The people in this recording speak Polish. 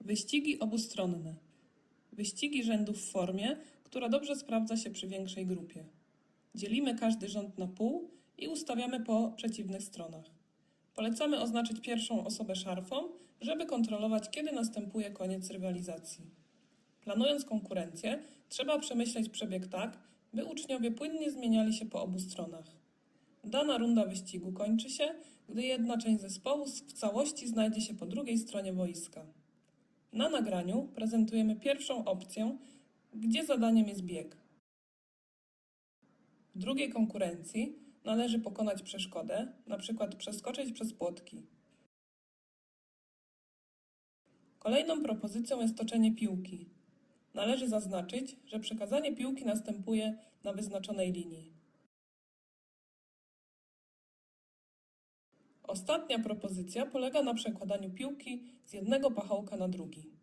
Wyścigi obustronne. Wyścigi rzędu w formie, która dobrze sprawdza się przy większej grupie. Dzielimy każdy rząd na pół i ustawiamy po przeciwnych stronach. Polecamy oznaczyć pierwszą osobę szarfą, żeby kontrolować, kiedy następuje koniec rywalizacji. Planując konkurencję, trzeba przemyśleć przebieg tak, by uczniowie płynnie zmieniali się po obu stronach. Dana runda wyścigu kończy się, gdy jedna część zespołu w całości znajdzie się po drugiej stronie boiska. Na nagraniu prezentujemy pierwszą opcję, gdzie zadaniem jest bieg. W drugiej konkurencji należy pokonać przeszkodę, np. przeskoczyć przez płotki. Kolejną propozycją jest toczenie piłki. Należy zaznaczyć, że przekazanie piłki następuje na wyznaczonej linii. Ostatnia propozycja polega na przekładaniu piłki z jednego pachołka na drugi.